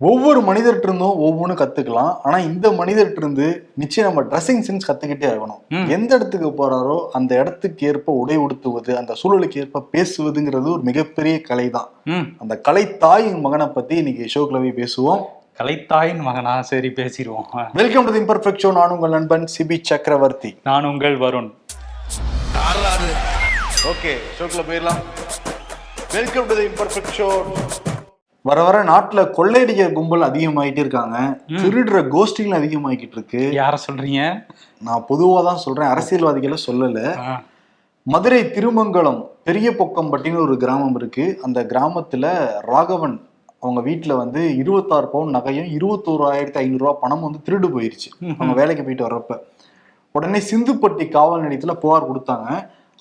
ஒவ்வொரு மனிதர்கிட்ட இருந்தும் ஒவ்வொன்றும் கத்துக்கலாம். ஆனா இந்த மனிதர்கிட்ட இருந்து நிச்சயம் நம்ம ட்ரெஸ்ஸிங் சென்ஸ் கத்துக்கிட்டே ஆகணும். ம். எந்த இடத்துக்கு போறாரோ அந்த இடத்துக்கு ஏற்ப உடை உடுத்துவது அந்த சூழலுக்கு ஏற்ப பேசுவதுங்கிறது ஒரு மிகப்பெரிய கலை தான் அந்த கலை தாயின் மகனை பத்தி இன்னைக்கு ஷோக்குல போய் பேசுவோம். கலைத்தாயின் மகனா? சரி பேசிடுவோம். Welcome to the imperfect show நான் உங்கள் நண்பன் சிபி சக்கரவர்த்தி. நான் உங்கள் வருண். ஓகே ஷோக்குள்ள போயிடலாம். Welcome to the imperfect show வர வர நாட்டுல கொள்ளையடிக்க கும்பல் அதிகமாயிட்டே இருக்காங்க. திருடுற கோஷ்டிகள் அதிகமாகிட்டு இருக்கு. யார சொல்றீங்க? நான் பொதுவா தான் சொல்றேன். அரசியல்வாதிகளை சொல்லல. மதுரை திருமங்கலம் பெரிய பொக்கம்பட்டின்னு ஒரு கிராமம் இருக்கு. அந்த கிராமத்துல ராகவன் அவங்க வீட்டுல வந்து இருபத்தாறு பவுன் நகையும் இருபத்தோராயிரத்தி ஐநூறு ரூபாய் பணம் வந்து திருடு போயிருச்சு. அவங்க வேலைக்கு போயிட்டு வர்றப்ப. உடனே சிந்துப்பட்டி காவல் நிலையத்துல புகார் கொடுத்தாங்க.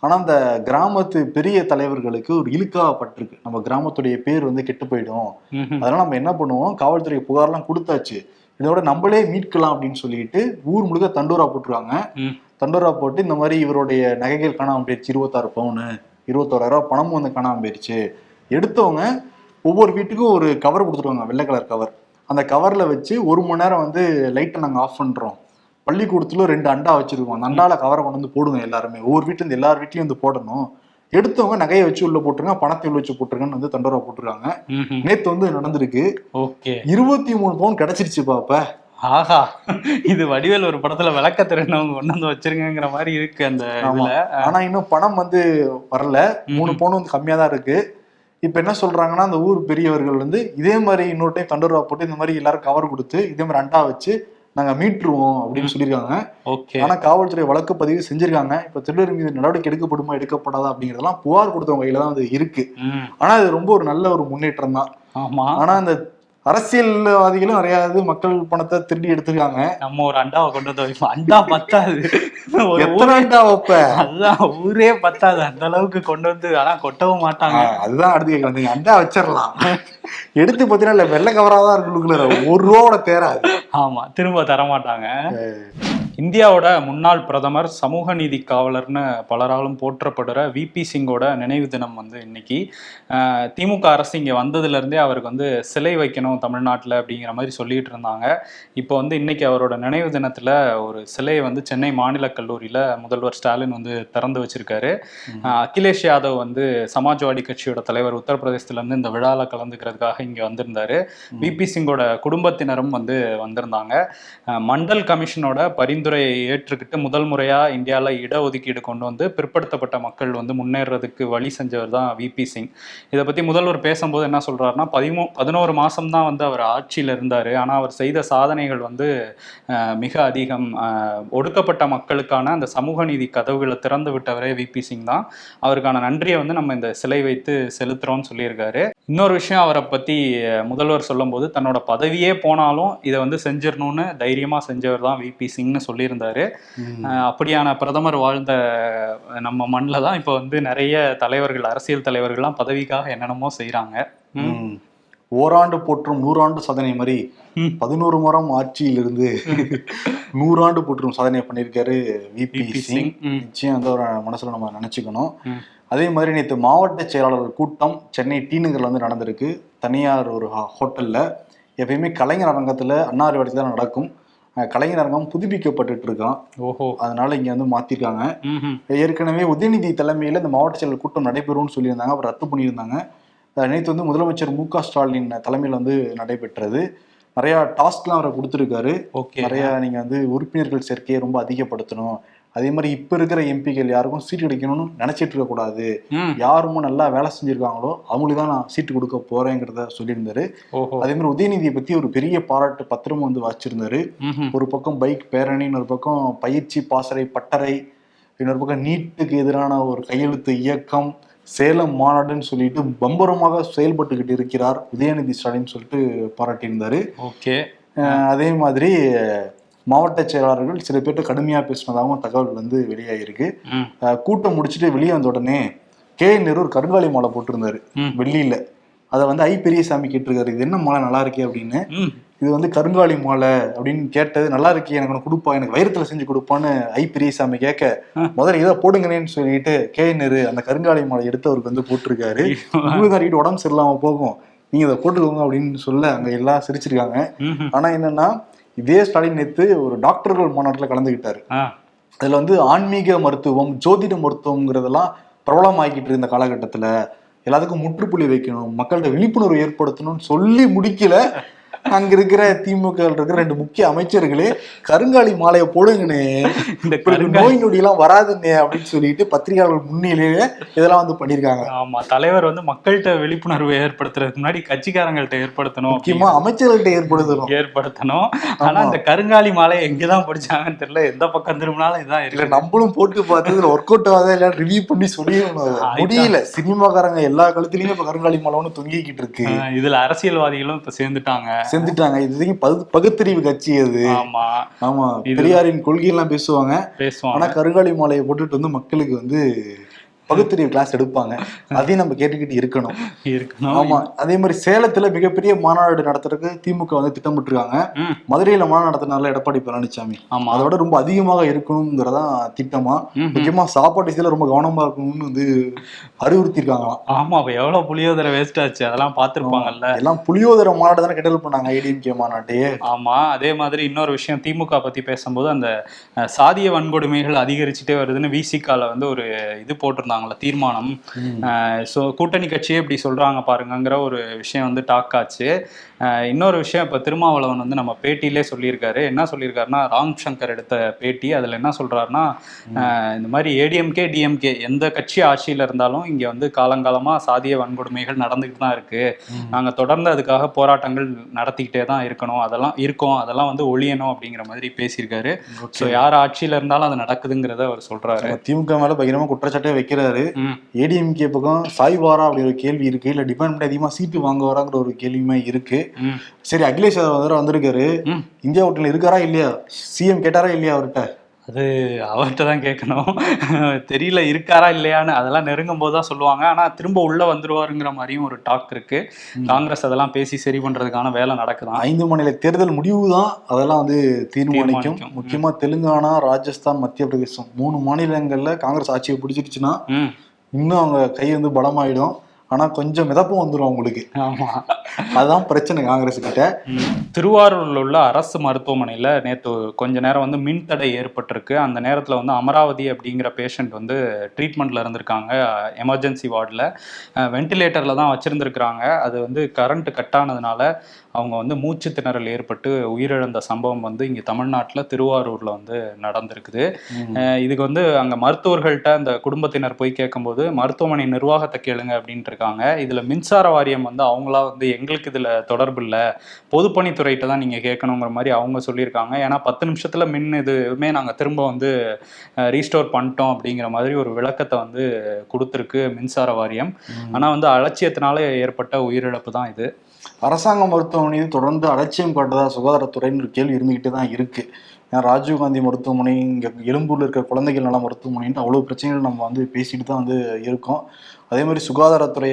ஆனா அந்த கிராமத்து பெரிய தலைவர்களுக்கு ஒரு இழுக்காப்பட்டிருக்கு நம்ம கிராமத்துடைய பேர் வந்து கெட்டு போயிடும். அதனால நம்ம என்ன பண்ணுவோம்? காவல்துறை புகார்லாம் கொடுத்தாச்சு. இதோட நம்மளே மீட்கலாம் அப்படின்னு சொல்லிட்டு ஊர் முழுக்க தண்டூரா போட்டுருவாங்க. தண்டூரா போட்டு இந்த மாதிரி இவருடைய நகைகள் காணாம போயிடுச்சு இருபத்தாறு பவுனு இருபத்தோராயிரம் பணமும் வந்து காணாம போயிடுச்சு எடுத்தவங்க ஒவ்வொரு வீட்டுக்கும் ஒரு கவர் கொடுத்துருவாங்க. வெள்ளை கலர் கவர் அந்த கவர்ல வச்சு ஒரு மணி நேரம் வந்து லைட்டை நாங்க ஆஃப் பண்றோம். பள்ளிக்கூடத்துல ரெண்டு அண்டா வச்சிருக்கோம். அந்த அண்டால கவரை கொண்டு வந்து போடுங்க எல்லாருமே. ஒவ்வொரு வீட்டுல இருந்து எல்லார் வீட்லயும் வந்து போடணும். எடுத்தவங்க நகையை வச்சு உள்ள போட்டுருங்க பணத்தை உள்ள வச்சு போட்டுருங்கன்னு வந்து தண்டோரா போட்டுருக்காங்க. நேத்து வந்து நடந்திருக்கு? ஓகே. இருபத்தி மூணு பவுன் கிடைச்சிருச்சு பாப்ப. ஆஹா. இது வடிவேல் ஒரு படத்துல விளக்க திறனவங்க கொண்டு வந்து வச்சிருங்கிற மாதிரி இருக்கு அந்த ஆனா இன்னும் பணம் வந்து வரல. மூணு பவுன் வந்து கம்மியா தான் இருக்கு. இப்ப என்ன சொல்றாங்கன்னா அந்த ஊர் பெரியவர்கள் வந்து இதே மாதிரி இன்னொரு டைம் தண்டூரா போட்டு இந்த மாதிரி எல்லாரும் கவர் கொடுத்து இதே மாதிரி அண்டா வச்சு நாங்க மீட்டுருவோம் அப்படின்னு சொல்லியிருக்காங்க. ஓகே. ஆனா காவல்துறை வழக்கு பதிவு செஞ்சிருக்காங்க. இப்ப திருடர் மீது நடவடிக்கை எடுக்கப்படுமா எடுக்கப்படாதா அப்படிங்கறதெல்லாம் புகார் கொடுத்தவங்க கையில தான் அது இருக்கு. ஆனா இது ரொம்ப ஒரு நல்ல ஒரு முன்னேற்றம் தான் ஆமா. ஆனா அந்த அரசியல்வாதிகளும் நிறைய மக்கள் பணத்தை திருடி எடுத்திருக்காங்க. நம்ம ஒரு அண்டாவை கொண்டு வந்து வைப்போம். அண்டா பத்தாது. எத்தனை அண்டா வைப்ப? அதுதான் ஊரே பத்தாது. அந்த அளவுக்கு கொண்டு வந்து ஆனா கொட்டவும் மாட்டாங்க. அதுதான் அடுத்து கேட்க வந்தீங்க அண்டா வச்சிடலாம். எடுத்து பார்த்தீங்கன்னா இல்ல வெள்ளை கவரா தான் இருக்குள்ள ஒரு ரூபாவோட தேராது ஆமா திரும்ப தர மாட்டாங்க இந்தியாவோட முன்னாள் பிரதமர் சமூக நீதி காவலர்னு பலராலும் போற்றப்படுற விபி சிங்கோட நினைவு தினம் வந்து இன்னைக்கு. திமுக அரசு இங்கே வந்ததுலேருந்தே அவருக்கு வந்து சிலை வைக்கணும் தமிழ்நாட்டில் அப்படிங்கிற மாதிரி சொல்லிட்டு இருந்தாங்க. இப்போ வந்து இன்னைக்கு அவரோட நினைவு தினத்தில் ஒரு சிலையை வந்து சென்னை மாநில கல்லூரியில் முதல்வர் ஸ்டாலின் வந்து திறந்து வச்சிருக்காரு. அகிலேஷ் யாதவ் வந்து சமாஜ்வாடி கட்சியோட தலைவர் உத்தரப்பிரதேசத்துலேருந்து இந்த விழாவில் கலந்துக்கிறதுக்காக இங்கே வந்திருந்தாரு. விபி சிங்கோட குடும்பத்தினரும் வந்து வந்திருந்தாங்க. மண்டல் கமிஷனோட பரிந்துரையை ஏற்றுக்கிட்டு முதல் முறையாக இந்தியாவில் இடஒதுக்கீடு கொண்டு வந்து பிற்படுத்தப்பட்ட மக்கள் வந்து முன்னேறதுக்கு வழி செஞ்சவர் தான் விபி சிங். இதை பற்றி முதல்வர் பேசும்போது என்ன சொல்கிறாருன்னா பதிமூ பதினோரு மாதம் தான் வந்து அவர் ஆட்சியில் இருந்தார். ஆனால் அவர் செய்த சாதனைகள் வந்து மிக அதிகம். ஒடுக்கப்பட்ட மக்களுக்கான அந்த சமூக நீதி கதவுகளை திறந்து விட்டவரே விபி சிங் தான். அவருக்கான நன்றியை வந்து நம்ம இந்த சிலை வைத்து செலுத்துகிறோம்னு சொல்லியிருக்காரு. இன்னொரு விஷயம் அவரை பற்றி முதல்வர் சொல்லும்போது தன்னோட பதவியே போனாலும் இதை வந்து செஞ்சிடணும்னு தைரியமாக செஞ்சவர் தான் விபி சிங்னு சொல்லியிருந்தாரு. அப்படியான பிரதமர் வாழ்ந்த நம்ம மண்ணில் தான் இப்போ வந்து நிறைய தலைவர்கள் அரசியல் தலைவர்கள்லாம் பதவிக்காக என்னென்னமோ. ம். ஓராண்டு போற்றும் நூறாண்டு சாதனை மாதிரி. பதினோரு மரம் ஆட்சியிலிருந்து நூறாண்டு போற்றும் சாதனை பண்ணியிருக்காரு விபி சிங். நிச்சயம் அந்த ஒரு மனசுல நம்ம நினைச்சுக்கணும். அதே மாதிரி நேற்று மாவட்ட செயலாளர்கள் கூட்டம் சென்னை டி நகர்ல வந்து நடந்திருக்கு. தனியார் ஒரு ஹோட்டல்ல. எப்பயுமே கலைஞர் அரங்கத்துல அன்னாரிவாடத்தில் தான் நடக்கும். அஹ் கலைஞர் அரங்கம் புதுப்பிக்கப்பட்டுட்டு இருக்கான் ஓஹோ. அதனால இங்க வந்து மாத்திருக்காங்க. ஏற்கனவே உதயநிதி தலைமையில இந்த மாவட்ட செயலர் கூட்டம் நடைபெறும்னு சொல்லியிருந்தாங்க. அப்புறம் ரத்து பண்ணியிருந்தாங்க. நேத்து வந்து முதலமைச்சர் மு க ஸ்டாலின் தலைமையில் வந்து நடைபெற்றது. நிறைய டாஸ்க்லாம் அவரை கொடுத்துருக்காரு. ஓகே. நிறைய நீங்க வந்து உறுப்பினர்கள் சேர்க்கையை ரொம்ப அதிகப்படுத்தணும். அதே மாதிரி இப்ப இருக்கிற எம்பிக்கள் யாருக்கும் சீட் கிடைக்கணும்னு நினைச்சிட்டு இருக்க கூடாது. ம். யாருமோ நல்லா வேலை செஞ்சிருக்காங்களோ அவங்களுக்கு தான் நான் சீட்டு கொடுக்க போறேங்கிறத சொல்லியிருந்தாரு. அதே மாதிரி உதயநிதியை பத்தி ஒரு பெரிய பாராட்டு பத்திரமும் வந்து வாசிச்சிருந்தாரு ம்ஹும். ஒரு பக்கம் பைக் பேரணி இன்னொரு பக்கம் பயிற்சி பாசறை பட்டறை இன்னொரு பக்கம் நீட்டுக்கு எதிரான ஒரு கையெழுத்து இயக்கம் சேலம் மாநாடுன்னு சொல்லிட்டு பம்பரமாக செயல்பட்டுக்கிட்டு இருக்கிறார் உதயநிதி ஸ்டாலின் சொல்லிட்டு பாராட்டியிருந்தாரு. ஓகே. அதே மாதிரி மாவட்ட செயலாளர்கள் சில பேர்ட்ட கடுமையா பேசினதாகவும் தகவல் வந்து வெளியாகிருக்கு கூட்டம் முடிச்சுட்டு வெளியே வந்த உடனே கே. நேரு ஒரு கருங்காலி மாலை போட்டிருந்தாரு. வெள்ளியில அதை வந்து ஐ. பெரியசாமி கேட்டிருக்காரு. இது என்ன மாலை? நல்லா இருக்கே அப்படின்னு. இது வந்து கருங்காலி மாலை அப்படின்னு கேட்டது. நல்லா இருக்கே எனக்கு ஒன்று கொடுப்பா எனக்கு வைரத்துல செஞ்சு கொடுப்பான்னு ஐ. பெரியசாமி கேட்க. முதல்ல இதை போடுங்கன்னு சொல்லிட்டு கே. நேரு அந்த கருங்காலி மாலை எடுத்து அவருக்கு வந்து போட்டிருக்காரு. ஊதாரிட்டு உடம்பு சரியில்லாம போகும். நீங்க இதை போட்டுக்கோங்க அப்படின்னு சொல்ல அங்க எல்லாம் சிரிச்சிருக்காங்க. ஆனா என்னன்னா இதே ஸ்டாலின் நேத்து ஒரு டாக்டர்கள் மாநாட்டுல கலந்துக்கிட்டாரு அதுல வந்து ஆன்மீக மருத்துவம் ஜோதிட மருத்துவம்ங்கிறதெல்லாம் பிரபலமாக்கிட்டு இருந்த காலகட்டத்துல எல்லாத்துக்கும் முற்றுப்புள்ளி வைக்கணும் மக்கள்கிட்ட விழிப்புணர்வு ஏற்படுத்தணும்னு சொல்லி முடிக்கல. அங்க இருக்கிற திமுக இருக்கிற ரெண்டு முக்கிய அமைச்சர்களே கருங்காலி மாலையை போடுங்கண்ணே. இந்த நோய் நொடி எல்லாம் வராதுண்ணே அப்படின்னு சொல்லிட்டு பத்திரிகையாளர்கள் முன்னிலையிலே இதெல்லாம் வந்து பண்ணிருக்காங்க ஆமா தலைவர் வந்து மக்கள்கிட்ட விழிப்புணர்வு ஏற்படுத்துறதுக்கு முன்னாடி கட்சிக்காரங்கள்ட்ட ஏற்படுத்தணும் முக்கியமா அமைச்சர்கள்ட்ட ஏற்படுத்தணும். ஏற்படுத்தணும். ஆனா இந்த கருங்காலி மாலை எங்கதான் படிச்சாங்கன்னு தெரியல. எந்த பக்கம் திரும்பினாலும் இதான் இல்ல நம்மளும் போட்டு பார்த்து இதுல ஒர்க் அவுட் ஆகாத எல்லாம் ரிவ்யூ பண்ணி சொல்லிடணும். முடியல. சினிமாக்காரங்க எல்லா கழுத்துலயுமே இப்ப கருங்காலி மாலை ஒண்ணு தொங்கிக்கிட்டு இருக்கு. இதுல அரசியல்வாதிகளும் இப்ப சேர்ந்துட்டாங்க. செஞ்சுட்டாங்க இது பகு- பகுத்தறிவு கட்சி அது. ஆமா. ஆமா. பெரியாரின் கொள்கை எல்லாம் பேசுவாங்க. பேசுவாங்க. ஆனா கருங்காலி மாலையை போட்டுட்டு வந்து மக்களுக்கு வந்து பகுத்தறிவு கிளாஸ் எடுப்பாங்க. அதையும் நம்ம கேட்டுக்கிட்டு இருக்கணும். இருக்கணும். ஆமா. அதே மாதிரி சேலத்துல மிகப்பெரிய மாநாடு நடத்துறதுக்கு திமுக வந்து திட்டமிட்டிருக்காங்க. மதுரையில மாநாடு நடத்தினால எடப்பாடி பழனிசாமி ஆமா. அதை விட ரொம்ப அதிகமாக இருக்கணுங்கிறதான் திட்டமா. முக்கியமா சாப்பாட்டு விஷயத்துல ரொம்ப கவனமா இருக்கணும்னு வந்து அறிவுறுத்திருக்காங்களாம் ஆமா அப்ப எவ்வளவு புளியோதரை வேஸ்ட் ஆச்சு? அதெல்லாம் பாத்திருப்பாங்கல்ல எல்லாம் புளியோதர மாநாடு தானே கிண்டல் பண்ணாங்க ஏடிஎம்கே மாநாட்டையே ஆமா. அதே மாதிரி இன்னொரு விஷயம் திமுக பத்தி பேசும்போது அந்த சாதிய வன்கொடுமைகள் அதிகரிச்சுட்டே வருதுன்னு விசிகால வந்து ஒரு இது போட்டிருந்தாங்கல்ல தீர்மானம். ஸோ கூட்டணி கட்சியே இப்படி சொல்றாங்க பாருங்கங்கிற ஒரு விஷயம் வந்து டாக் ஆச்சு. இன்னொரு விஷயம் இப்ப திருமாவளவன் வந்து நம்ம பேட்டியிலே சொல்லியிருக்காரு. என்ன சொல்லியிருக்காருன்னா ராம் சங்கர் எடுத்த பேட்டி அதுல என்ன சொல்றாருன்னா அஹ், இந்த மாதிரி ஏடிஎம்கே டிஎம்கே எந்த கட்சி ஆட்சியில இருந்தாலும் இங்க வந்து காலங்காலமா சாதிய வன்கொடுமைகள் நடந்துகிட்டு தான் இருக்கு. நாங்க தொடர்ந்து அதுக்காக போராட்டங்கள் நடத்திக்கிட்டே தான் இருக்கணும். அதெல்லாம் இருக்கோம். அதெல்லாம் வந்து ஒழியணும் அப்படிங்கிற மாதிரி பேசியிருக்காரு. ஸோ யார் ஆட்சியில இருந்தாலும் அது நடக்குதுங்கிறத அவர் சொல்றாரு. திமுக மேல பயங்கரமா குற்றச்சாட்டே வைக்கிறாரு. ஏடிஎம்கே பக்கம் சாய்வாரா அப்படி ஒரு கேள்வி இருக்கு. இல்ல டிபெண்ட் பண்ணி அதிகமா சீட்டு வாங்குவாராங்கிற ஒரு கேள்வியுமே இருக்கு. ம், சரி அகிலேஷ் யாதவ் வேற வந்திருக்காரு. இந்தியா ஓட்டுல இருக்காரா இல்லையா? சிஎம் கேட்டாரா இல்லையா அவர்கிட்ட? அது அவர்கிட்ட தான் கேட்கணும். தெரியல இருக்காரா இல்லையான்னு அதெல்லாம் நெருங்கும் போது தான் சொல்லுவாங்க. ஆனா திரும்ப உள்ள வந்துருவாருங்கிற மாதிரியும் ஒரு டாக் இருக்கு. காங்கிரஸ் அதெல்லாம் பேசி சரி பண்றதுக்கான வேலை நடக்குதான் ஐந்து மாநில தேர்தல் முடிவு தான். அதெல்லாம் வந்து தீர்மானிக்கும். தீர்மானிக்கும். முக்கியமா தெலுங்கானா ராஜஸ்தான் மத்திய பிரதேசம். மூணு மாநிலங்கள்ல காங்கிரஸ் ஆட்சியை பிடிச்சிருச்சுன்னா இன்னும் அவங்க கை வந்து பலமாயிடும். ஆனா கொஞ்சம் மிதப்பும் வந்துடும் அவங்களுக்கு. ஆமா. அதுதான் பிரச்சனை காங்கிரஸ் கிட்ட. திருவாரூர்ல உள்ள அரசு மருத்துவமனையில நேத்து கொஞ்ச நேரம் வந்து மின்தடை ஏற்பட்டிருக்கு. அந்த நேரத்துல வந்து அமராவதி அப்படிங்கிற பேஷண்ட் வந்து ட்ரீட்மெண்ட்ல இருந்திருக்காங்க. எமர்ஜென்சி வார்டில் வென்டிலேட்டர்ல தான் வச்சிருந்திருக்கிறாங்க. அது வந்து கரண்ட் கட் ஆனதுனால அவங்க வந்து மூச்சு திணறல் ஏற்பட்டு உயிரிழந்த சம்பவம் வந்து இங்க தமிழ்நாட்டுல திருவாரூர்ல வந்து நடந்திருக்குது. இதுக்கு வந்து அங்க மருத்துவர்கள்ட்ட அந்த குடும்பத்தினர் போய் கேட்கும்போது மருத்துவமனை நிர்வாகத்தை கேளுங்க அப்படின்ட்டு இருக்காங்க. இதுல மின்சார வாரியம் வந்து அவங்களா வந்து எங்களுக்கு இதுல தொடர்பு இல்லை. பொதுப்பணித்துறையிட்ட தான் நீங்க கேட்கணுங்கிற மாதிரி அவங்க சொல்லியிருக்காங்க. ஏன்னா பத்து நிமிஷத்துல மின் இதுவுமே நாங்க திரும்ப வந்து ரீஸ்டோர் பண்ணிட்டோம் அப்படிங்கிற மாதிரி ஒரு விளக்கத்தை வந்து கொடுத்துருக்கு மின்சார வாரியம். ஆனா வந்து அலட்சியத்தினால ஏற்பட்ட உயிரிழப்பு தான் இது. அரசாங்க மருத்துவமனை தொடர்ந்து அலட்சியம் காட்டுதா சுகாதாரத்துறைன்னு ஒரு கேள்வி இருந்துகிட்டே தான் இருக்கு. ஏன்னா ராஜீவ்காந்தி மருத்துவமனை இங்க எழும்பூர்ல இருக்கிற குழந்தைகள் நல மருத்துவமனைன்ட்டு அவ்வளவு பிரச்சனைகள் நம்ம வந்து பேசிட்டு தான் வந்து இருக்கோம். அதே மாதிரி சுகாதாரத்துறை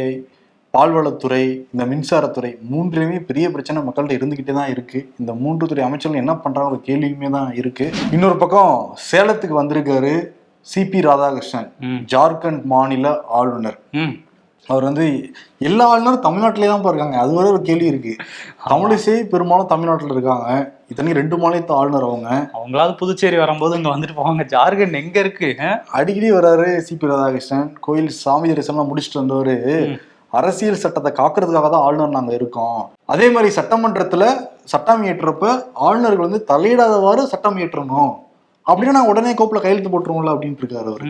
பால்வளத்துறை இந்த மின்சாரத்துறை மூன்றுலையுமே பெரிய பிரச்சனை மக்கள்கிட்ட இருந்துகிட்டே தான் இருக்கு. இந்த மூன்று துறை அமைச்சர்கள் என்ன பண்றாங்க ஒரு கேள்வியுமே தான் இருக்கு. இன்னொரு பக்கம் சேலத்துக்கு வந்திருக்காரு சிபி ராதாகிருஷ்ணன் ஜார்க்கண்ட் மாநில ஆளுநர். அவர் வந்து எல்லா ஆளுநரும் தமிழ்நாட்டிலே தான் இருக்காங்க. அது வரை ஒரு கேள்வி இருக்கு. தமிழிசை பெரும்பாலும் தமிழ்நாட்டில் இருக்காங்க. இத்தனைக்கு ரெண்டு மாநிலத்து ஆளுநர் அவங்க. அவங்களாவது புதுச்சேரி வரும்போது இங்க வந்துட்டு போவாங்க. ஜார்க்கண்ட் எங்க இருக்கு? அடிக்கடி வராரு சிபி ராதாகிருஷ்ணன். கோயில் சாமி தரிசனம் முடிச்சுட்டு வந்தவர். அரசியல் சட்டத்தை காக்கிறதுக்காக தான் ஆளுநர் நாங்க இருக்கோம். அதே மாதிரி சட்டமன்றத்துல சட்டம் இயற்றுறப்ப ஆளுநர்கள் வந்து தலையிடாதவாறு சட்டம் இயற்றணும். அப்படின்னா நான் உடனே கோப்புல கையெழுத்து போட்டுருவோம்ல அப்படின்ட்டு இருக்காரு அவர்.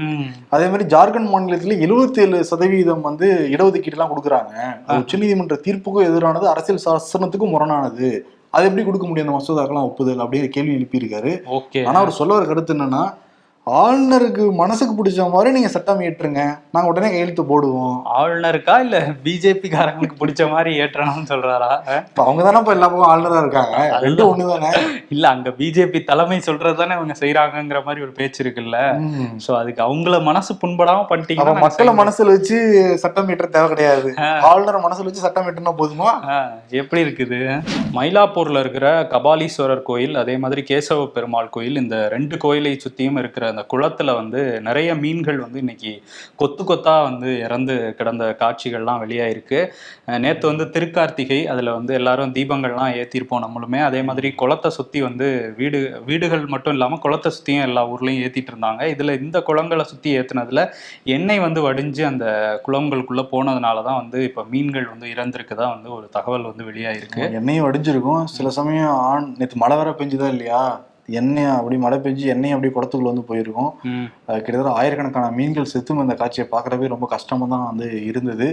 அதே மாதிரி ஜார்க்கண்ட் மாநிலத்துல 77% சதவீதம் வந்து இடஒதுக்கீடு எல்லாம் கொடுக்குறாங்க. அது உச்சநீதிமன்ற தீர்ப்புக்கும் எதிரானது அரசியல் சாசனத்துக்கும் முரணானது. அது எப்படி கொடுக்க முடியும் அந்த மசோதாக்கெல்லாம் ஒப்புதல் அப்படிங்கிற கேள்வி எழுப்பியிருக்காரு. ஆனா அவர் சொல்ல வர கருத்து என்னன்னா ஆளுநருக்கு மனசுக்கு பிடிச்ச மாதிரி நீங்க சட்டம் ஏற்றுங்க நாங்க உடனே கையெழுத்து போடுவோம். ஆளுநருக்கா இல்ல பிஜேபி காரங்களுக்கு பிடிச்ச மாதிரி ஏற்றணும்னு சொல்றாரா? இப்ப அவங்க தானே இப்ப எல்லா பக்கம் ஆளுநரா இருக்காங்க. ரெண்டும் ஒண்ணுதானே இல்ல அங்க பிஜேபி தலைமை சொல்றது தானே இவங்க செய்யறாங்கிற மாதிரி ஒரு பேச்சு இருக்குல்ல. சோ அதுக்கு அவங்கள மனசு புண்படாம அப்ப பண்ணிட்டீங்கன்னா மக்களை மனசுல வச்சு சட்டம் ஏற்ற தேவை கிடையாது. ஆளுநர் மனசுல வச்சு சட்டம் ஏற்றினா போதுமா? எப்படி இருக்குது? மயிலாப்பூர்ல இருக்கிற கபாலீஸ்வரர் கோயில் அதே மாதிரி கேசவ பெருமாள் கோயில் இந்த ரெண்டு கோயிலை சுத்தியும் இருக்கிற அந்த குளத்தில் வந்து நிறைய மீன்கள் வந்து இன்னைக்கு கொத்து கொத்தா வந்து இறந்து கிடந்த காட்சிகள்லாம் வெளியாயிருக்கு. நேற்று வந்து திருக்கார்த்திகை அதில் வந்து எல்லாரும் தீபங்கள்லாம் ஏற்றிருப்போம் நம்மளுமே. அதே மாதிரி குளத்தை சுற்றி வந்து வீடு வீடுகள் மட்டும் இல்லாமல் குளத்தை சுற்றியும் எல்லா ஊர்லேயும் ஏற்றிட்டு இருந்தாங்க. இதில் இந்த குளங்களை சுற்றி ஏற்றினதில் எண்ணெய் வந்து வடிஞ்சு அந்த குளங்களுக்குள்ளே போனதுனால தான் வந்து இப்போ மீன்கள் வந்து இறந்திருக்குதா வந்து ஒரு தகவல் வந்து வெளியாயிருக்கு. எண்ணெயும் வடிஞ்சிருக்கும். சில சமயம் ஆண் நேற்று மழை வர பெஞ்சுதா இல்லையா? எண்ணெய் அப்படி மழை பெஞ்சு எண்ணெய் அப்படியே குளத்துக்குள்ள வந்து போயிருக்கும். கிட்டத்தட்ட ஆயிரக்கணக்கான மீன்கள் செத்தும் அந்த காட்சியை பார்க்கறவே ரொம்ப கஷ்டமா தான் வந்து இருந்தது.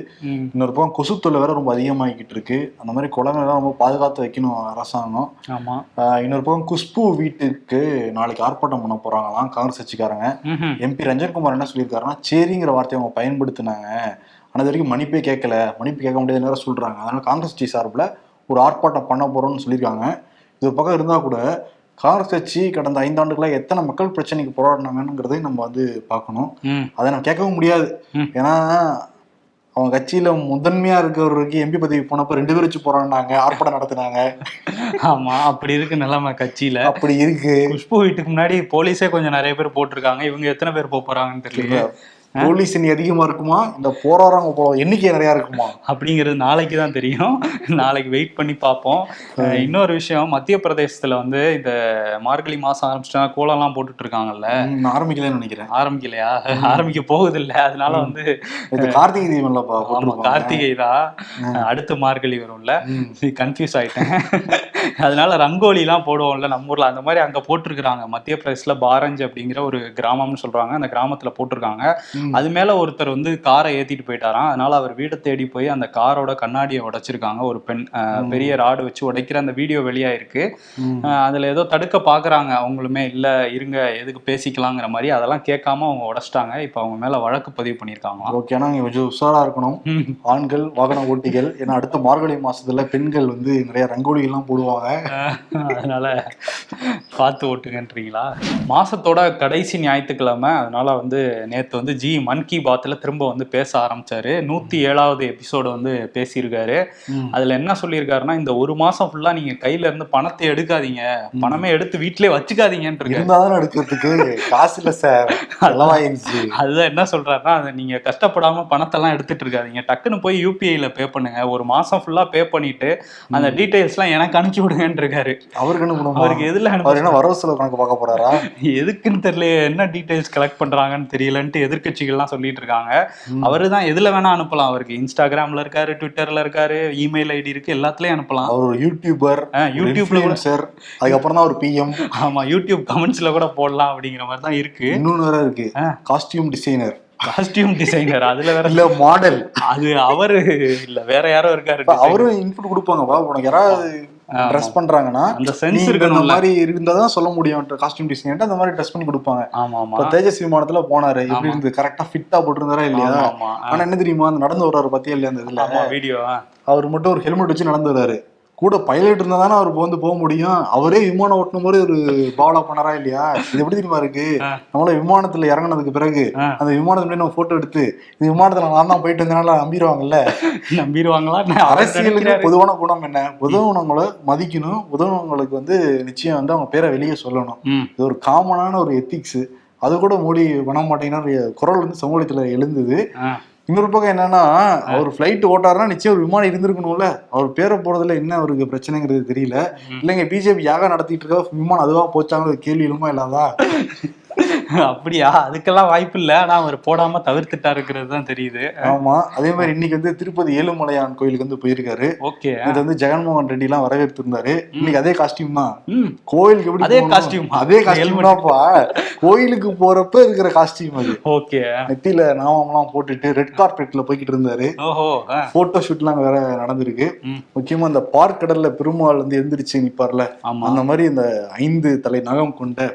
இன்னொரு பக்கம் கொசு தொல்லை வேற ரொம்ப அதிகமாகிக்கிட்டு இருக்கு. அந்த மாதிரி குளங்கள்லாம் ரொம்ப பாதுகாத்து வைக்கணும் அரசாங்கம். இன்னொரு பக்கம் குஷ்பு வீட்டுக்கு நாளைக்கு ஆர்ப்பாட்டம் பண்ண போறாங்களாம் காங்கிரஸ் கட்சிக்காரங்க. எம்பி ரஞ்சன்குமார் என்ன சொல்லியிருக்காருன்னா சரிங்கிற வார்த்தையை அவங்க பயன்படுத்தினாங்க. ஆனா இது வரைக்கும் மன்னிப்பே கேட்கல. மன்னிப்பு கேட்க முடியாதுன்னு வேற சொல்றாங்க. அதனால காங்கிரஸ் கட்சி சார்பில் ஒரு ஆர்ப்பாட்டம் பண்ண போறோம்னு சொல்லியிருக்காங்க. இது ஒரு பக்கம் இருந்தா கூட காங்கிரஸ் கட்சி கடந்த ஐந்தாண்டுகளா எத்தனை மக்கள் பிரச்சனைக்கு போராடினாங்கங்கிறதையும் நம்ம வந்து பார்க்கணும். அதை நம்ம கேட்கவும் முடியாது. ஏன்னா அவங்க கட்சியில முதன்மையா இருக்கிறவருக்கு எம்பி பதவி போனப்ப ரெண்டு பேர் வச்சு போராடினாங்க ஆர்ப்பாட்டம் நடத்தினாங்க. ஆமா அப்படி இருக்கு நிலைமை கட்சியில. அப்படி இருக்கு. குஷ்பு வீட்டுக்கு முன்னாடி போலீஸே கொஞ்சம் நிறைய பேர் போட்டிருக்காங்க. இவங்க எத்தனை பேர் போறாங்கன்னு தெரியல போலீஸ் இனி அதிகமா இருக்குமா? இந்த போராடுறவங்க போல எண்ணிக்கை நிறைய இருக்குமா? அப்படிங்கிறது நாளைக்கு தான் தெரியும். நாளைக்கு வெயிட் பண்ணி பார்ப்போம். இன்னொரு விஷயம் மத்திய பிரதேசத்துல வந்து இந்த மார்கழி மாசம் ஆரம்பிச்சிட்டா கோலம்லாம் போட்டுட்டு இருக்காங்கல்ல ஆரம்பிக்கலன்னு நினைக்கிறேன். ஆரம்பிக்கலையா? ஆரம்பிக்க போகுது இல்ல அதனால வந்து கார்த்திகை போட்டிருப்பாங்க. கார்த்திகை தான். அடுத்து மார்கழி வரும்ல. கன்ஃபியூஸ் ஆயிட்டேன். அதனால ரங்கோலி எல்லாம் போடுவோம்ல நம்ம ஊர்ல. அந்த மாதிரி அங்க போட்டிருக்காங்க மத்திய பிரதேசல பாரஞ்ச் அப்படிங்கிற ஒரு கிராமம்னு சொல்றாங்க. அந்த கிராமத்துல போட்டிருக்காங்க. அது மேல ஒருத்தர் வந்து காரை ஏத்திட்டு போயிட்டாராம். அதனால அவர் வீடை தேடி போய் அந்த காரோட கண்ணாடியை உடைச்சிருக்காங்க. ஒரு பெண் பெரிய ராடு வச்சு உடைக்கிற அந்த வீடியோ வெளியாயிருக்கு. அதுல ஏதோ தடுக்க பாக்குறாங்க. அவங்களுமே இல்ல இருங்க எதுக்கு பேசிக்கலாங்கிற மாதிரி. அதெல்லாம் கேட்காம அவங்க உடைச்சிட்டாங்க. இப்ப அவங்க மேல வழக்கு பதிவு பண்ணிருக்காங்க ஓகே ஆனா நீங்க கொஞ்சம் உஷாரா இருக்கணும். ஆண்கள் வாகன ஓட்டிகள். ஏன்னா அடுத்த மார்கழி மாசத்துல பெண்கள் வந்து நிறைய ரங்கோலி எல்லாம் போடுவாங்க அதனால பார்த்து ஓட்டுங்கன்றீங்களா? மாசத்தோட கடைசி ஞாயிற்றுக்கிழமை. அதனால வந்து நேத்து வந்து ஜி மன் கி பாத்ல திரும்ப வந்து பேச ஆரம்பிச்சாரு. நூத்தி ஏழாவது எபிசோடு வந்து பேசியிருக்காரு. அதுல என்ன சொல்லியிருக்காருன்னா இந்த ஒரு மாசம் ஃபுல்லா நீங்க கையில இருந்து பணத்தை எடுக்காதீங்க. பணமே எடுத்து வீட்டிலே இருந்தாதான் எடுக்கிறதுக்கு காசு இல்ல சார். செலவாயிருச்சு அதுதான் என்ன சொல்றாருன்னா அதை நீங்க கஷ்டப்படாம பணத்தெல்லாம் எடுத்துட்டு இருக்காதீங்க டக்குன்னு போய் யூபிஐல பே பண்ணுங்க. ஒரு மாசம் ஃபுல்லா பே பண்ணிட்டு அந்த டீடைல்ஸ் எல்லாம் எனக்கு அனுப்பிச்சு விடுங்கன்னு இருக்காரு அவருக்கு என்ன பண்ணுமா அவருக்கு எதுல அனுப்ப வரவு செலவு கணக்கு பார்க்க போறாரா? எதுக்குன்னு தெரியல என்ன டீடைல்ஸ் கலெக்ட் பண்றாங்கன்னு தெரியலன்ட்டு எதிர்க்கட்சிகள்லாம் சொல்லிட்டு இருக்காங்க. அவரு தான் எதுல வேணா அனுப்பலாம். அவருக்கு இன்ஸ்டாகிராம்ல இருக்காரு ட்விட்டர்ல இருக்காரு இமெயில் ஐடி இருக்கு எல்லாத்துலயும் அனுப்பலாம். அவர் யூடியூபர் யூடியூப்ல கூட சார் அதுக்கப்புறம் தான் ஒரு பிஎம் ஆமா யூடியூப் கமெண்ட்ஸ்ல கூட போடலாம் அப்படிங்கிற மாதிரி தான் இருக்கு. இன்னொன்னு வேற இருக்கு. காஸ்டியூம் டிசைனர் காஸ்டியூம் டிசைனர் அதுல வேற இல்ல மாடல் அது அவரு இல்ல வேற யாரோ இருக்காரு. அவரும் இன்புட் கொடுப்பாங்கப்பா உனக்கு யாராவது ட்ரெஸ் பண்றாங்கன்னா அந்த சென்ஸ் இருக்கணும்ல. மாதிரி இருந்தாதான் சொல்ல முடியும். காஸ்டியூம் டிசைனர் அந்த மாதிரி ட்ரெஸ் பண்ணி கொடுப்பாங்க. ஆமா ஆமா இப்ப தேஜஸ் விமானத்துல போனாரு. எப்படி. இருந்து கரெக்டா ஃபிட்டா போட்டிருந்தாரா இல்லையா? ஆனா என்ன தெரியுமா? அந்த நடந்து வர்றாரு பத்தியா இல்லையா அந்த இதுல? வீடியோ அவர் மட்டும் ஒரு ஹெல்மெட் வச்சு நடந்து வர்றாரு. கூட பைலட் இருந்தா தானே அவர் வந்து போக முடியும்? அவரே விமானம் ஓட்டணும் போது ஒரு பாவலா பண்ணாரா இல்லையா? இது எப்படி தெரியுமா இருக்கு. நம்மள விமானத்துல இறங்குனதுக்கு பிறகு. அந்த விமானத்துல நம்ம போட்டோ எடுத்து இந்த விமானத்துல நான் தான் போயிட்டு வந்தனால நம்பிடுவாங்கல்ல? நம்பிடுவாங்களா? அரசியலுக்கு பொதுவான குணம் என்ன? உதவுனவங்களை மதிக்கணும். உதவுனவங்களுக்கு வந்து நிச்சயம் வந்து அவங்க பேரை வெளியே சொல்லணும். இது ஒரு காமனான ஒரு எத்திக்ஸ் அது கூட மோடி பண்ண மாட்டேங்கன்னா குரல் வந்து சமூகத்துல எழுந்தது. இன்னொரு பக்கம் என்னன்னா அவர் ஃபிளைட் ஓட்டாருன்னா நிச்சயம் ஒரு விமானம் இருந்திருக்கணும்ல. அவர் பேரை போறதுல என்ன அவருக்கு பிரச்சனைங்கிறது தெரியல. இல்லைங்க பிஜேபி யாகம் நடத்திட்டு இருக்க விமானம் அதுவா போச்சாங்கிற கேள்வி எழுமா இல்லாதா? அப்படியா? அதுக்கெல்லாம் வாய்ப்பு இல்ல ஆனா அவர் போடாம தவிர்த்துட்டாருங்கிறது தான் தெரியுது. ஆமா. அதே மாதிரி இன்னைக்கு வந்து திருப்பதி ஏழுமலையான் கோயிலுக்கு வந்து போயிருக்காரு. ஓகே. இது வந்து ஜெகன்மோகன் ரெட்டி எல்லாம் வரவேற்று இருந்தாரு இன்னைக்கு அதே காஸ்டியூம் தான். கோயிலுக்கு எப்படி அதே costume. அதே காஸ்டியூம். தான்ப்பா. கோயிலுக்கு போறப்ப இருக்கிற காஸ்டியூம் அது. ஓகே. நெத்தியில நாமம்லாம் போட்டுட்டு ரெட் கார்பெட்ல போய்கிட்டு இருந்தாரு. ஓஹோ போட்டோ ஷூட்லாம் வேற நடந்திருக்கு. முக்கியமா இந்த பார்க் கடல்ல பெருமாள் வந்து எந்திரிச்சு நிப்பார்ல. ஆமா. அந்த மாதிரி இந்த ஐந்து தலை நகம் கொண்ட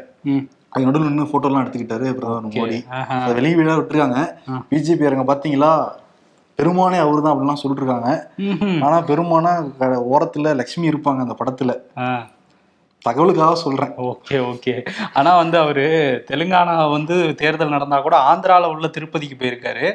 அது நடுவில் நின்று போட்டோ எல்லாம் எடுத்துக்கிட்டாரு பிரதமர் மோடி. அதை வெளியே வீடா விட்டுருக்காங்க. பிஜேபி யாருங்க பாத்தீங்களா பெருமானே அவரு தான் அப்படிலாம் சொல்லிட்டு இருக்காங்க. ஆனா பெருமானா ஓரத்துல லக்ஷ்மி இருப்பாங்க அந்த படத்துல. தகவலுக்காக சொல்றேன். Okay okay. ஆனா வந்து அவரு தெலுங்கானா வந்து தேர்தல் நடந்தா கூட ஆந்திரால உள்ள திருப்பதிக்கு போயிருக்காரு.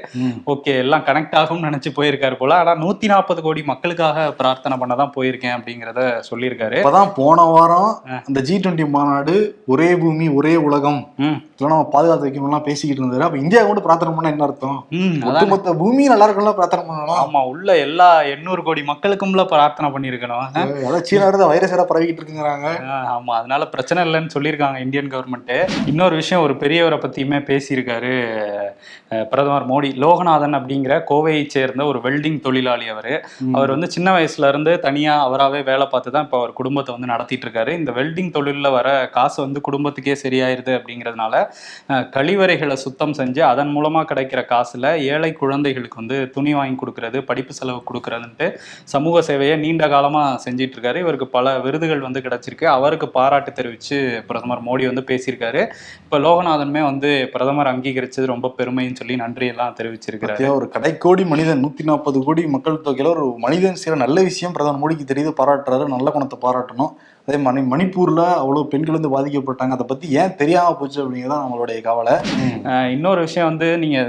ஓகே எல்லாம் கனெக்ட் ஆகும்னு நினைச்சு போயிருக்காரு போல. ஆனா நூத்தி நாற்பது கோடி மக்களுக்காக பிரார்த்தனை பண்ணதான் போயிருக்கேன் அப்படிங்கிறத சொல்லியிருக்காரு. இப்பதான் போன வாரம் அந்த ஜி டுவெண்ட்டி மாநாடு ஒரே பூமி ஒரே உலகம். இதெல்லாம் நம்ம பாதுகாத்து வைக்கணும்லாம் பேசிக்கிட்டு இருந்தாரு அப்ப இந்தியா கூட பிரார்த்தனை பண்ணா என்ன அர்த்தம்? ம் அதான். ஒட்டுமொத்த பூமி நல்லா இருக்கணும் பிரார்த்தனை பண்ணணும் ஆமா உள்ள எல்லா எண்ணூறு கோடி மக்களுக்கும்ல பிரார்த்தனை பண்ணியிருக்கணும். அதாவது சீனா இருந்த வைரஸ் எல்லாம் பரவிக்கிட்டு இருக்குங்கிறாங்க. ஆமா அதனால பிரச்சனை இல்லைன்னு சொல்லியிருக்காங்க இந்தியன் கவர்மெண்ட் இன்னொரு விஷயம் ஒரு பெரியவரை பத்தியுமே பேசியிருக்காரு பிரதமர் மோடி. லோகநாதன் அப்படிங்கிற கோவையை சேர்ந்த ஒரு வெல்டிங் தொழிலாளி அவர். அவர் வந்து சின்ன வயசுல இருந்து தனியா அவராகவே வேலை பார்த்து தான் இப்போ அவர் குடும்பத்தை வந்து நடத்திட்டு இருக்காரு இந்த வெல்டிங் தொழிலில் வர காசு வந்து குடும்பத்துக்கே சரியாயிருது அப்படிங்கிறதுனால கழிவறைகளை சுத்தம் செஞ்சு அதன் மூலமா கிடைக்கிற காசுல ஏழை குழந்தைகளுக்கு வந்து துணி வாங்கி கொடுக்கறது படிப்பு செலவு கொடுக்கறதுன்ட்டு சமூக சேவையை நீண்ட காலமா செஞ்சிட்டு இருக்காரு இவருக்கு பல விருதுகள் வந்து கிடைச்சிருக்கு. அவருக்கு பாராட்டு தெரிவிச்சு பிரதமர் மோடி வந்து பேசியிருக்காரு. இப்ப லோகநாதனுமே வந்து பிரதமர் அங்கீகரிச்சது ரொம்ப பெருமைன்னு சொல்லி நன்றி எல்லாம் தெரிவிச்சிருக்கிறாரு. பத்தியா ஒரு கடைக்கோடி மனிதன் நூத்தி நாற்பது கோடி மக்கள் தொகையில ஒரு மனிதன் செய்யற நல்ல விஷயம் பிரதமர் மோடிக்கு தெரியுது பாராட்டுறாரு நல்ல குணத்தை பாராட்டணும். அதே மணி மணிப்பூர்ல அவ்வளவு பெண்கள் வந்து பாதிக்கப்பட்டாங்க. அதை பத்தி ஏன் தெரியாம போச்சு அப்படிங்கிறதான் நம்மளுடைய கவலை. இன்னொரு விஷயம் வந்து நீங்க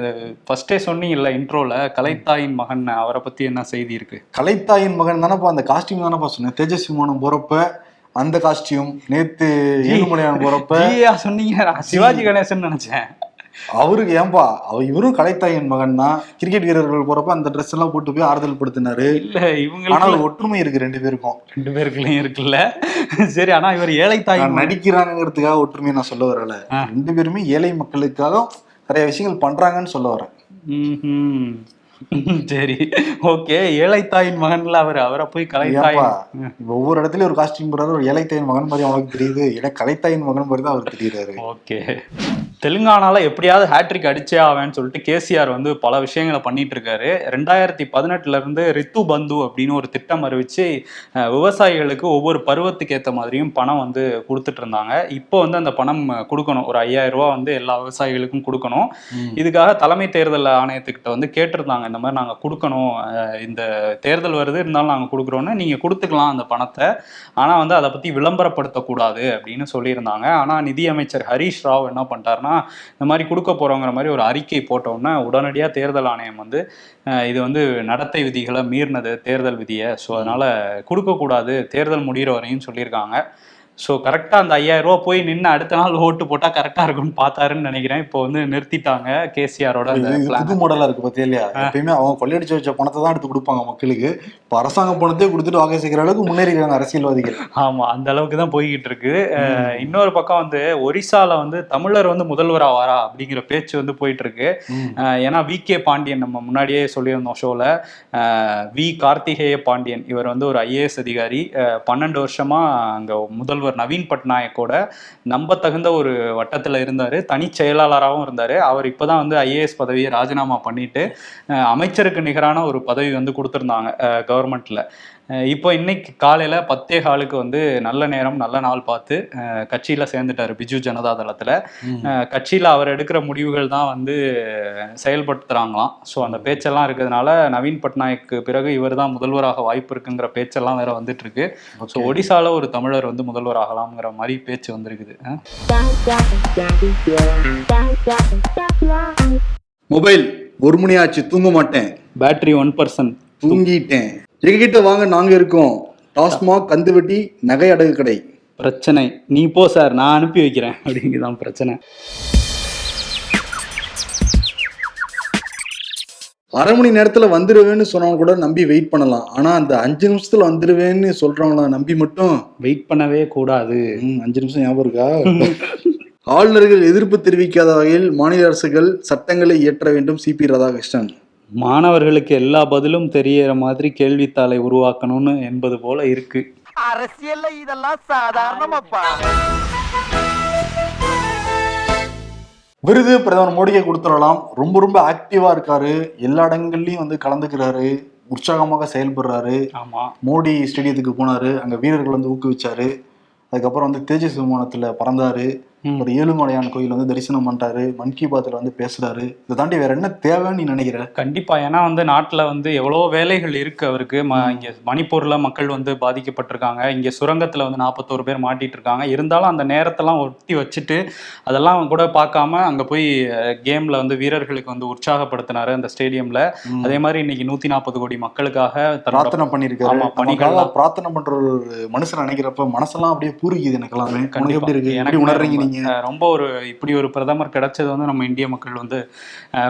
ஃபர்ஸ்டே சொன்னீங்கல்ல இன்ட்ரோல கலைத்தாயின் மகன் அவரை பத்தி என்ன செய்தி இருக்கு? கலைத்தாயின் மகன் தானப்பா அந்த காஸ்டியூம் தானப்பா சொன்னேன். தேஜஸ் விமானம் போறப்ப அந்த காஸ்டியூம் நேத்து ஏழுமலையான் போறப்ப சொன்னீங்க. நான் சிவாஜி கணேசன் நினைச்சேன். அவருக்கு ஏன்பா அவர் இவரும் கலைத்தாயின் மகன் தான் கிரிக்கெட் வீரர்கள் போறப்ப அந்த ட்ரெஸ் எல்லாம் போட்டு போய் ஆறுதல் படுத்தினாரு. இல்ல ஆனா இவங்களுக்கு ஒரு ஒற்றுமை இருக்கு ரெண்டு பேருக்கும். ரெண்டு பேருக்குள்ளயும் இருக்குல்ல. சரி ஆனா இவர் ஏழை தாய் நடிக்கிறாங்கிறதுக்காக ஒற்றுமையை நான் சொல்ல வரல. ரெண்டு பேருமே ஏழை மக்களுக்காக நிறைய விஷயங்கள் பண்றாங்கன்னு சொல்ல வரேன். சரி. ஓகே ஏழை தாயின் மகன்ல அவர் அவரை போய் கலைத்தாய் ஒவ்வொரு இடத்துலயும் ஒரு காஸ்டியூம் போடுறாரு ஒரு ஏழைத்தாயின் மகன் மாதிரி அவனுக்கு தெரியுது. ஏன்னா கலைத்தாயின் மகன் மாதிரி தான் அவருக்கு தெரியுறாரு. ஓகே. தெலுங்கானால எப்படியாவது ஹேட்ரிக் அடிச்சே ஆவேன்னு சொல்லிட்டு கேசிஆர் வந்து பல விஷயங்களை பண்ணிட்டு இருக்காரு. ரெண்டாயிரத்தி பதினெட்டுல இருந்து ரித்து பந்து அப்படின்னு ஒரு திட்டம் அறிவிச்சு விவசாயிகளுக்கு ஒவ்வொரு பருவத்துக்கு ஏத்த மாதிரியும் பணம் வந்து கொடுத்துட்டு இருந்தாங்க. இப்போ வந்து அந்த பணம் கொடுக்கணும். ஒரு ஐயாயிரம் ரூபாய் வந்து எல்லா விவசாயிகளுக்கும் கொடுக்கணும். இதுக்காக தலைமை தேர்தல் ஆணையத்துக்கிட்ட வந்து கேட்டிருந்தாங்க. இந்த மாதிரி நாங்கள் கொடுக்கணும். இந்த தேர்தல் வருது இருந்தாலும் நாங்கள் கொடுக்குறோன்னு நீங்கள் கொடுத்துக்கலாம் அந்த பணத்தை. ஆனால் வந்து அதை பற்றி விளம்பரப்படுத்தக்கூடாது அப்படின்னு சொல்லியிருந்தாங்க. ஆனால் நிதியமைச்சர் ஹரீஷ் ராவ் என்ன பண்ணிட்டாருன்னா இந்த மாதிரி கொடுக்க போகிறோங்கிற மாதிரி ஒரு அறிக்கை போட்டோன்னே உடனடியாக தேர்தல் ஆணையம் வந்து இது வந்து நடத்தை விதிகளை மீறினது தேர்தல் விதியை. ஸோ அதனால் கொடுக்கக்கூடாது தேர்தல் முடிகிற வரையும் சொல்லியிருக்காங்க. ஸோ கரெக்டாக அந்த ஐயாயிரம் ரூபா போய் நின்று அடுத்த நாள் ஓட்டு போட்டால் கரெக்டாக இருக்கும்னு பார்த்தாருன்னு நினைக்கிறேன். இப்போ வந்து நிறுத்திட்டாங்க கேசிஆரோட புது மாடலா இருக்கு பத்தியா இல்லையா? எப்பயுமே அவங்க கொள்ளையடிச்சு வச்ச பணத்தை தான் எடுத்து கொடுப்பாங்க மக்களுக்கு. இப்ப அரசாங்க பணத்தையே கொடுத்துட்டு வாகை சேர்க்கிற அளவுக்கு முன்னேறிக்கிறாங்க அரசியல்வாதிகள். ஆமா அந்த அளவுக்கு தான் போய்கிட்டு இருக்கு. இன்னொரு பக்கம் வந்து ஒரிசால வந்து தமிழர் வந்து முதல்வர் ஆவாரா அப்படிங்கிற பேச்சு வந்து போயிட்டு இருக்கு. ஏன்னா வி கே பாண்டியன் நம்ம முன்னாடியே சொல்லியிருந்தோம் ஷோல வி கார்த்திகேய பாண்டியன். இவர் வந்து ஒரு ஐஏஎஸ் அதிகாரி. பன்னெண்டு வருஷமா அங்க முதல்வர் நவீன் பட்நாயக்கோட நம்பத்தகுந்த ஒரு வட்டத்தில் இருந்தார். தனி செயலாளராகவும் இருந்தார். அவர் இப்பதான் வந்து ஐஏஎஸ் பதவியை ராஜினாமா பண்ணிட்டு அமைச்சருக்கு நிகரான ஒரு பதவி வந்து கொடுத்துருந்தாங்க கவர்மெண்ட்டில் இப்போ இன்னைக்கு காலையில பத்தே காலுக்கு வந்து நல்ல நேரம் நல்ல நாள் பார்த்து கட்சியில சேர்ந்துட்டாரு பிஜு ஜனதா தளத்துல. கட்சியில அவர் எடுக்கிற முடிவுகள் தான் வந்து செயல்படுத்துறாங்களாம். ஸோ அந்த பேச்செல்லாம் இருக்கிறதுனால நவீன் பட்நாயக்கு பிறகு இவர் தான் முதல்வராக வாய்ப்பு இருக்குங்கிற பேச்செல்லாம் வேற வந்துட்டு இருக்கு ஸோ ஒடிசால ஒரு தமிழர் வந்து முதல்வர் ஆகலாம்ங்கிற மாதிரி பேச்சு வந்திருக்குது. மொபைல் ஒரு மணி ஆச்சு தூங்க மாட்டேன். பேட்டரி ஒன் பர்சன்ட் தூங்கிட்டேன். எங்ககிட்ட வாங்க நாங்க இருக்கோம். டாஸ்மாக் கந்துவட்டி நகை அடகு கடை. பிரச்சனை. நீ போ சார். நான் அனுப்பி வைக்கிறேன். அப்படிங்குதான் பிரச்சனை. அரை மணி நேரத்துல வந்துருவேன்னு சொன்னவங்க கூட நம்பி வெயிட் பண்ணலாம். ஆனா அந்த அஞ்சு நிமிஷத்துல வந்துருவேன்னு சொல்றவங்கள நம்பி மட்டும் வெயிட் பண்ணவே கூடாது. அஞ்சு நிமிஷம் ஞாபகம் இருக்கா? ஆளுநர்கள் எதிர்ப்பு தெரிவிக்காத வகையில் மாநில அரசுகள் சட்டங்களை இயற்ற வேண்டும். C P Radhakrishnan. மாணவர்களுக்கு எல்லா பதிலும் தெரியற மாதிரி கேள்வித்தாளை உருவாக்கணும்னு என்பது போல இருக்கு. அரசியல்ல இதெல்லாம் சாதாரணமாப்பா. விருது பிரதமர் மோடியை கொடுத்துடலாம். ரொம்ப ரொம்ப ஆக்டிவா இருக்காரு. எல்லா இடங்கள்லயும் வந்து கலந்துக்கிறாரு. உற்சாகமாக செயல்படுறாரு. ஆமா. மோடி ஸ்டேடியத்துக்கு போனாரு. அங்க வீரர்கள் வந்து ஊக்குவிச்சாரு. அதுக்கப்புறம் வந்து தேஜஸ் விமானத்துல பறந்தாரு. ஒரு ஏழுமலையான் கோயில் வந்து தரிசனம் பண்றாரு. மன் கி பாத்ல வந்து பேசுறாரு. இதை தாண்டி வேற என்ன தேவைன்னு நீ நினைக்கிற? கண்டிப்பா. ஏன்னா வந்து நாட்டுல வந்து எவ்வளவோ வேலைகள் இருக்கு அவருக்கு. ம- இங்க மணிப்பூர்ல மக்கள் வந்து பாதிக்கப்பட்டிருக்காங்க. இங்க சுரங்கத்துல வந்து நாற்பத்தோரு பேர் மாட்டிட்டு இருக்காங்க இருந்தாலும் அந்த நேரத்தெல்லாம் ஒட்டி வச்சுட்டு அதெல்லாம் கூட பார்க்காம அங்க போய் கேம்ல வந்து வீரர்களுக்கு வந்து உற்சாகப்படுத்தினாரு அந்த ஸ்டேடியம்ல. அதே மாதிரி இன்னைக்கு நூத்தி நாற்பது கோடி மக்களுக்காக பிரார்த்தனை பண்ணிருக்காரு பணிகள்லாம். பிரார்த்தனை பண்ற ஒரு மனுஷன் நினைக்கிறப்ப மனசெல்லாம் அப்படியே பூரிக்குது எனக்கு எல்லாமே. எப்படி இருக்கு? உணர்றீங்க ரொம்ப- ஒரு இப்படி ஒரு பிரதமர் கிடைச்சது வந்து நம்ம இந்திய மக்கள் வந்து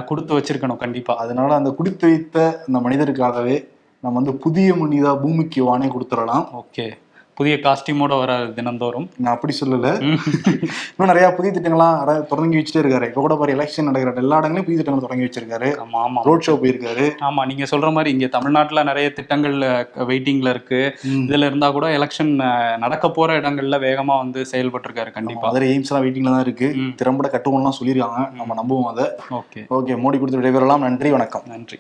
கொடுத்து வச்சிருக்கணும் கண்டிப்பா. அதனால அந்த குடித்து வைத்த அந்த மனிதருக்காகவே நம்ம வந்து புதிய மனிதா பூமிக்கு வானே கொடுத்துடலாம். ஓகே. புதிய காஸ்டியூமோட வர தினந்தோறும். நான் அப்படி சொல்லல. இன்னும் நிறைய புதிய திட்டங்கள்லாம் தொடங்கி வச்சுட்டே இருக்காரு. இப்ப கூட பாரு எலெக்ஷன் நடக்கிற எல்லா இடங்களையும் புதிய திட்டங்கள் தொடங்கி வச்சிருக்காரு. ஆமா ஆமா. ரோட் ஷோ போயிருக்காரு. ஆமா நீங்க சொல்ற மாதிரி இங்க தமிழ்நாட்டுல நிறைய திட்டங்கள் வெயிட்டிங்ல இருக்கு. இதுல இருந்தா கூட எலெக்ஷன் நடக்க போற இடங்கள்ல வேகமா வந்து செயல்பட்டு இருக்காரு கண்டிப்பா மதுரை எய்ம்ஸ் எல்லாம் வெயிட்டிங்ல தான் இருக்கு. திறம்பட கட்டுவோம்லாம் சொல்லியிருக்காங்க. நம்ம நம்புவோம் அதை. ஓகே. ஓகே மோடி கொடுத்து விடைபெறலாம். நன்றி வணக்கம். நன்றி.